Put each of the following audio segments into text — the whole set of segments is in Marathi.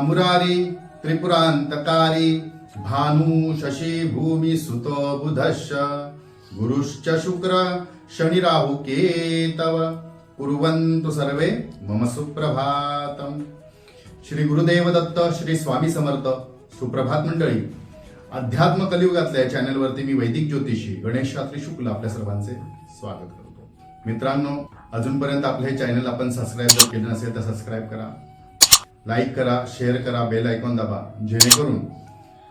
मुरारी त्रिपुरांतकारी भानु शशी भूमी सुतो बुधश्च गुरुश्च शुक्र शनि राहु केतव। कुर्वन्तु सर्वे मम सुप्रभातम। श्री गुरुदेव दत्त श्री स्वामी समर्थ सुप्रभात मंडळी अध्यात्म कलियुगातल्या या चॅनलवरती मी वैदिक ज्योतिषी गणेश शास्त्री शुक्ल आपल्या सर्वांचे स्वागत करतो. मित्रांनो अजूनपर्यंत आपलं हे चॅनल आपण सबस्क्राईब जर केलं नसेल तर सबस्क्राईब करा. लाईक करा शेअर करा बेल आयकॉन दाबा. जेणेकरून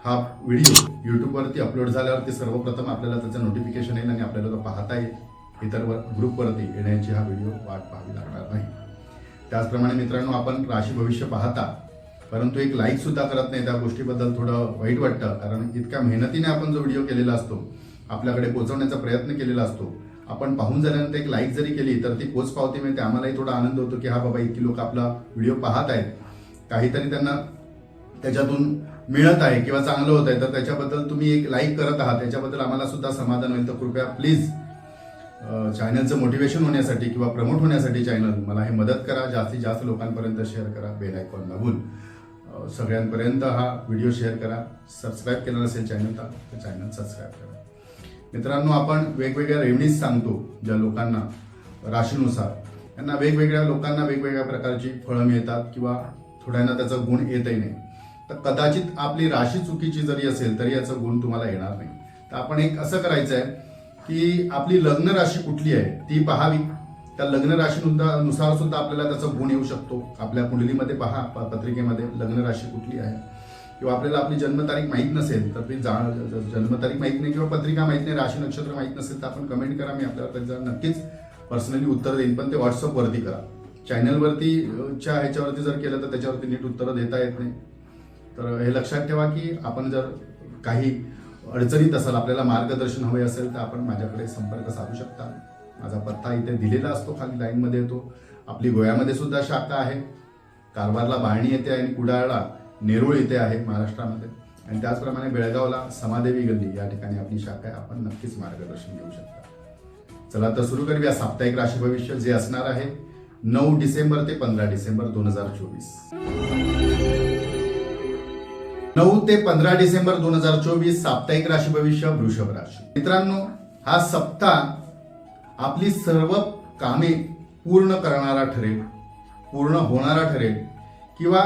हा व्हिडिओ यूट्यूबवरती अपलोड झाल्यावरती सर्वप्रथम आपल्याला त्याचं नोटिफिकेशन येईल आणि आपल्याला तो पाहता येईल. इतर वर- ग्रुपवरती येण्याची हा व्हिडिओ वाट पाहावी लागणार नाही. त्याचप्रमाणे मित्रांनो आपण राशी भविष्य पाहता परंतु एक लाईक सुद्धा करत नाही. त्या गोष्टीबद्दल थोडं वाईट वाटतं कारण इतक्या मेहनतीने आपण जो व्हिडिओ केलेला असतो आपल्याकडे पोहोचवण्याचा प्रयत्न केलेला असतो आपण पाहून झाल्यानंतर एक लाईक जरी केली तर ती पोच पावती मिळते. आम्हालाही थोडा आनंद होतो की हा बाबा इतकी लोक आपला व्हिडिओ पाहत आहेत. काहीतरी त्यांना त्याच्यातून मिळत आहे किंवा चांगलं होत आहे तर त्याच्याबद्दल तुम्ही एक लाईक करत आहात. त्याच्याबद्दल आम्हाला सुद्धा समाधान होईल. तर कृपया प्लीज चॅनलचं मोटिवेशन होण्यासाठी किंवा प्रमोट होण्यासाठी चॅनल मला हे मदत करा. जास्तीत जास्त लोकांपर्यंत शेअर करा. बेल आयकॉन दाबून. सगळ्यांपर्यंत हा व्हिडिओ शेअर करा. सबस्क्राईब केला नसेल चॅनल तर चॅनल सबस्क्राईब करा. मित्रांनो आपण वेगवेगळ्या रेवणीज सांगतो ज्या लोकांना राशीनुसार. त्यांना वेगवेगळ्या लोकांना वेगवेगळ्या प्रकारची फळं मिळतात किंवा थोड्यांना त्याचा गुण येतही नाही. तर कदाचित आपली राशी चुकीची जरी असेल तरी याचा गुण तुम्हाला येणार नाही. तर आपण एक असं करायचं आहे की आपली लग्न राशी कुठली आहे ती पहावी. त्या लग्न राशीनुसार नुसार सुद्धा आपल्याला त्याचा गुण येऊ शकतो. आपल्या कुंडलीमध्ये पहा प- पत्रिकेमध्ये लग्न राशी कुठली आहे. किंवा आपल्याला आपली जन्मतारीख माहीत नसेल तर ती जा जन्मतारीख माहीत नाही किंवा पत्रिका माहीत नाही राशी नक्षत्र माहीत नसेल तर आपण कमेंट करा मी आपल्याला त्याचा नक्कीच पर्सनली उत्तर देईन. पण ते व्हॉट्सअपवरती करा. चॅनलवरती च्या ह्याच्यावरती जर केलं तर त्याच्यावरती नीट उत्तरं देता येत नाही. तर हे लक्षात ठेवा की आपण जर काही अडचणीत असाल आपल्याला मार्गदर्शन हवे असेल तर आपण माझ्याकडे संपर्क साधू शकता. माझा पत्ता इथे दिलेला असतो खाली लाईनमध्ये येतो. आपली गोव्यामध्ये सुद्धा शाखा आहे. कारवारला बाळणी येते आणि कुडाळला नेरूळ येथे आहे महाराष्ट्रामध्ये. आणि त्याचप्रमाणे बेळगावला समादेवी गल्ली या ठिकाणी आपली शाखा आहे. आपण नक्कीच मार्गदर्शन घेऊ शकता. चला तर सुरू करूया. साप्ताहिक राशी भविष्य जे असणार आहे नऊ डिसेंबर ते पंधरा डिसेंबर दोन हजार चोवीस. नऊ ते पंधरा डिसेंबर दोन हजार चोवीस साप्ताहिक राशी भविष्य वृषभ राशी. मित्रांनो हा सप्ताह आपली सर्व कामे पूर्ण करणारा ठरेल पूर्ण होणारा ठरेल किंवा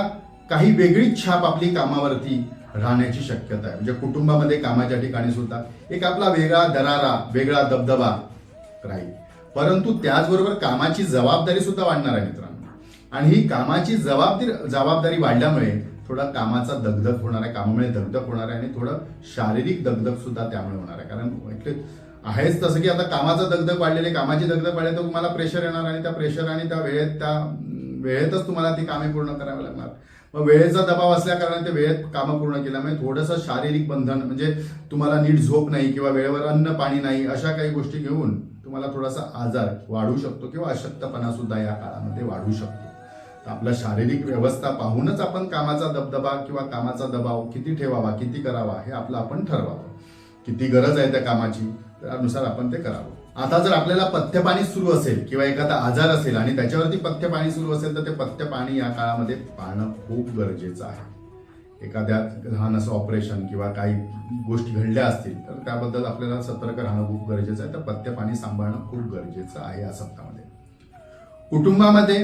काही वेगळीच छाप आपली कामावरती राहण्याची शक्यता आहे. म्हणजे कुटुंबामध्ये कामाच्या ठिकाणी सुद्धा एक आपला वेगळा दरारा वेगळा दबदबा राहील. परंतु त्याचबरोबर कामाची जबाबदारी सुद्धा वाढणार आहे मित्रांनो. आणि ही कामाची जबाबदारी जबाबदारी वाढल्यामुळे थोडा कामाचा दगदग होणार आहे कामामुळे दगदग होणार आहे आणि थोडं शारीरिक दगदग सुद्धा त्यामुळे होणार आहे. कारण इथे आहेच तसं की आता कामाचा दगदग वाढलेले कामाची दगदग वाढले तर तुम्हाला प्रेशर येणार आणि त्या प्रेशर आणि त्या वेळेत त्या वेळेतच तुम्हाला ती कामे पूर्ण करावी लागणार. मग वेळेचा दबाव असल्याकारणाने ते वेळेत कामं पूर्ण केल्यामुळे थोडंसं शारीरिक बंधन म्हणजे तुम्हाला नीट झोप नाही किंवा वेळेवर अन्न पाणी नाही अशा काही गोष्टी घेऊन तुम्हाला थोडासा आजार वाढू शकतो किंवा अशक्तपणा सुद्धा या काळामध्ये वाढू शकतो. तर आपला शारीरिक व्यवस्था पाहूनच आपण कामाचा दबदबा किंवा कामाचा दबाव किती ठेवावा किती करावा हे आपलं आपण ठरवावं. किती गरज आहे त्या कामाची त्यानुसार आपण ते करावं. आता जर आपल्याला पथ्यपाणी सुरू असेल किंवा एखादा आजार असेल आणि त्याच्यावरती पथ्यपाणी सुरू असेल तर ते पथ्यपाणी या काळामध्ये पाहणं खूप गरजेचं आहे. एखाद्या लहान असं ऑपरेशन किंवा काही गोष्टी घडल्या असतील तर त्याबद्दल आपल्याला सतर्क राहणं खूप गरजेचं आहे. तर पथ्यपाणी सांभाळणं खूप गरजेचं आहे या सप्ताहामध्ये. कुटुंबामध्ये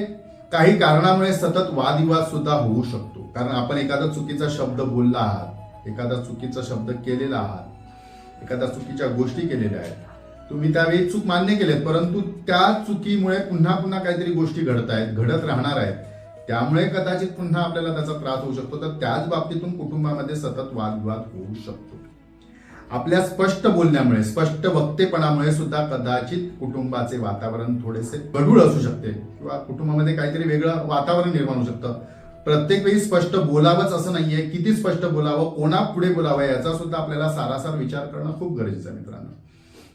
काही कारणामुळे सतत वादविवाद सुद्धा होऊ शकतो. कारण आपण एखादा चुकीचा शब्द बोलला आहात एखादा चुकीचा शब्द केलेला आहात एखाद्या चुकीच्या गोष्टी केलेल्या आहेत तुम्ही त्यावेळी चूक मान्य केलेत परंतु त्या चुकीमुळे पुन्हा पुन्हा काहीतरी गोष्टी घडत आहेत घडत राहणार आहेत. त्यामुळे कदाचित पुन्हा आपल्याला त्याचा त्रास होऊ शकतो. तर त्याच बाबतीतून कुटुंबामध्ये सतत वादविवाद होऊ शकतो. आपल्या स्पष्ट बोलण्यामुळे स्पष्ट वक्तेपणामुळे सुद्धा कदाचित कुटुंबाचे वातावरण थोडेसे गढूळ असू शकते. किंवा कुटुंबामध्ये काहीतरी वेगळं वातावरण निर्माण होऊ शकतं. प्रत्येक वेळी स्पष्ट बोलावंच असं नाहीये. किती स्पष्ट बोलावं कोणा पुढे बोलावं याचा सुद्धा आपल्याला सारासार विचार करणं खूप गरजेचं आहे मित्रांनो.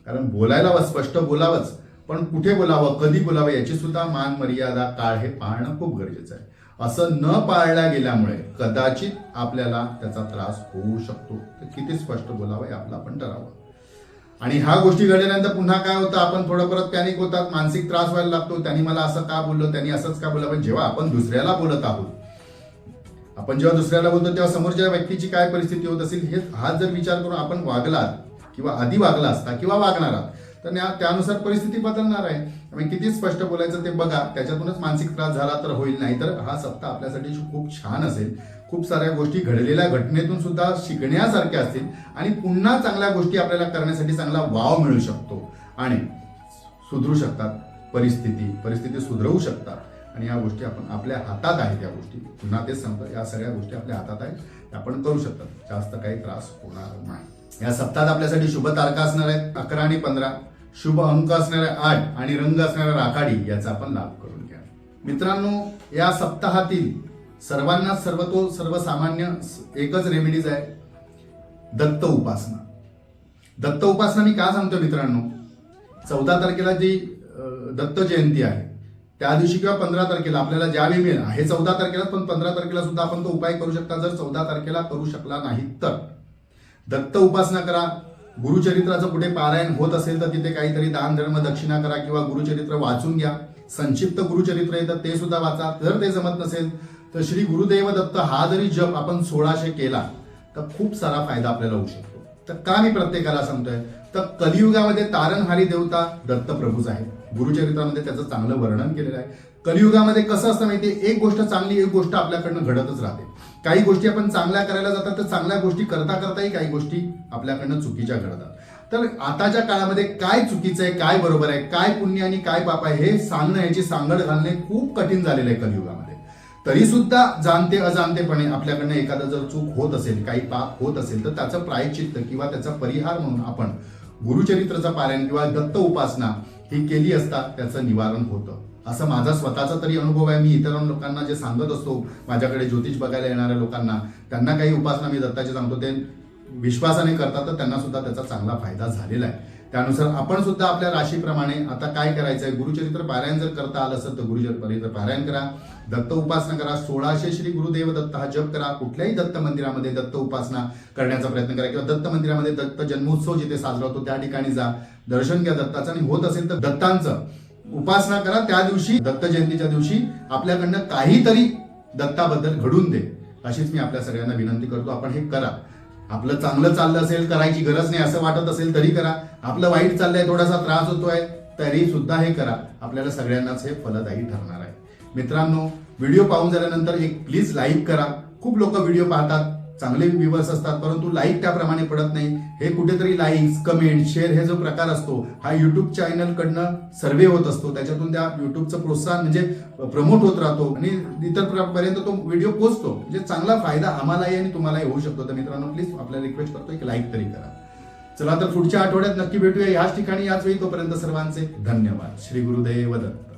कारण बोलायला स्पष्ट बोलावंच पण कुठे बोलावं कधी बोलावं याची सुद्धा मान मर्यादा काळ हे पाळणं खूप गरजेचं आहे. असं न पाळल्या गेल्यामुळे कदाचित आपल्याला त्याचा त्रास होऊ शकतो. तर किती स्पष्ट बोलावं हे आपलं आपण ठरावं. आणि ह्या गोष्टी घडल्यानंतर पुन्हा काय होतं आपण थोडं परत पॅनिक होतात मानसिक त्रास व्हायला लागतो त्यांनी मला असं का बोललो त्यांनी असंच का बोललं पण जेव्हा आपण दुसऱ्याला बोलत आहोत आपण जेव्हा दुसऱ्याला बोलतो तेव्हा समोरच्या व्यक्तीची काय परिस्थिती होत असेल हे हा जर विचार करून आपण वागलात किंवा आधी वागला असता किंवा वागणार आहात तर त्यानुसार परिस्थिती बदलणार आहे. त्यामुळे किती स्पष्ट बोलायचं ते बघा. त्याच्यातूनच मानसिक त्रास झाला तर होईल नाही तर हा सप्ताह आपल्यासाठी खूप छान असेल. खूप साऱ्या गोष्टी घडलेल्या घटनेतून सुद्धा शिकण्यासारख्या असतील आणि पुन्हा चांगल्या गोष्टी आपल्याला करण्यासाठी चांगला वाव मिळू शकतो. आणि सुधरू शकतात. परिस्थिती परिस्थिती सुधरवू शकतात. आणि या गोष्टी आपण आपल्या हातात आहेत. या गोष्टी पुन्हा तेच सांगतो या सगळ्या गोष्टी आपल्या हातात आहेत. आपण करू शकतात. जास्त काही त्रास होणार नाही. या सप्ताहात आपल्यासाठी शुभ तारखा असणार आहेत. अकरा आणि पंधरा. शुभ अंक असणाऱ्या आठ आणि रंग असणाऱ्या राखाडी याचा आपण लाभ करून घ्या. मित्रांनो या सप्ताहातील सर्वांना सर्वतो सर्वसामान्य एकच रेमेडीज आहे दत्त उपासना. दत्त उपासना मी का सांगतो मित्रांनो? चौदा तारखेला जी दत्त जयंती आहे त्या दिवशी किंवा पंधरा तारखेला आपल्याला ज्यावेळी मिळेल हे चौदा तारखेला पण पंधरा तारखेला सुद्धा आपण तो उपाय करू शकता. जर चौदा तारखेला करू शकला नाही तर दत्त उपासना करा गुरुचरित्राचं कुठे पारायण होत असेल तर तिथे काहीतरी दान धर्म दक्षिणा करा किंवा गुरुचरित्र वाचून घ्या. संक्षिप्त गुरुचरित्र येतं तर ते सुद्धा वाचा. जर ते जमत नसेल तर श्री गुरुदेव दत्त हा जरी जप आपण सोळाशे केला तर खूप सारा फायदा आपल्याला होऊ शकतो. तर का मी प्रत्येकाला सांगतोय? तर कलियुगामध्ये तारणहारी देवता दत्त प्रभूच आहे गुरुचरित्रामध्ये त्याचं चांगलं वर्णन केलेलं आहे. कलियुगामध्ये कसं असतं माहिती एक गोष्ट चांगली एक गोष्ट आपल्याकडनं घडतच राहते. काही गोष्टी आपण चांगल्या करायला जातात तर चांगल्या गोष्टी करता करताही काही गोष्टी आपल्याकडनं चुकीच्या घडतात. तर आताच्या काळामध्ये काय चुकीचं आहे काय बरोबर आहे काय पुण्य आणि काय पाप आहे हे सांगणं याची सांगड घालणे खूप कठीण झालेलं आहे कलियुगामध्ये. तरी सुद्धा जाणते अजाणतेपणे आपल्याकडनं एखादं जर चूक होत असेल काही पाप होत असेल तर त्याचं प्रायचित्त किंवा त्याचा परिहार म्हणून आपण गुरुचरित्राचं पारायण किंवा दत्त उपासना ही केली असता त्याचं निवारण होतं. असं माझा स्वतःचा तरी अनुभव आहे. मी इतर लोकांना जे सांगत असतो माझ्याकडे ज्योतिष बघायला येणाऱ्या लोकांना त्यांना काही उपासना मी दत्ताची सांगतो. ते विश्वासाने करतात तर त्यांना सुद्धा त्याचा चांगला फायदा झालेला आहे. त्यानुसार आपण सुद्धा आपल्या राशीप्रमाणे आता काय करायचं आहे गुरुचरित्र पारायण जर करता आलं असेल तर गुरुचरित्र पारायण करा. दत्त उपासना करा. सोळाशे श्री गुरुदेव दत्त हा जप करा. कुठल्याही दत्त मंदिरामध्ये दत्त उपासना करण्याचा प्रयत्न करा किंवा दत्त मंदिरामध्ये दत्त जन्मोत्सव जिथे साजरा होतो त्या ठिकाणी जा. दर्शन घ्या दत्ताचं आणि होत असेल तर दत्तांचं उपासना करा. त्या दिवशी दत्त जयंतीच्या दिवशी आपल्याकडनं काहीतरी दत्ताबद्दल घडून दे. अशीच मी आपल्या सगळ्यांना विनंती करतो. आपण हे करा. आपलं चांगलं चाललं असेल करायची गरज नाही असं वाटत असेल तरी करा. आपलं वाईट चाललंय थोडासा त्रास होतोय तरी सुद्धा हे करा. आपल्याला सगळ्यांनाच हे फलदायी ठरणार आहे. मित्रांनो व्हिडिओ पाहून झाल्यानंतर एक प्लीज लाईक करा. खूप लोक व्हिडिओ पाहतात. चांगले व्ह्युअर्स असतात परंतु लाईक त्याप्रमाणे पडत नाही. हे कुठेतरी लाईक्स कमेंट शेअर हे जो प्रकार असतो हा युट्यूब चॅनलकडनं सर्वे होत असतो. त्याच्यातून त्या युट्यूबचं प्रोत्साहन म्हणजे प्रमोट होत राहतो. आणि इतर पर्यंत तो व्हिडिओ पोहोचतो. म्हणजे चांगला फायदा आम्हालाही आणि तुम्हालाही होऊ शकतो. तर मित्रांनो प्लीज आपल्याला रिक्वेस्ट करतो एक लाईक तरी करा. चला तर पुढच्या आठवड्यात नक्की भेटूया. याच ठिकाणी याच वेळी तोपर्यंत सर्वांचे धन्यवाद. श्री गुरुदेव दत्त.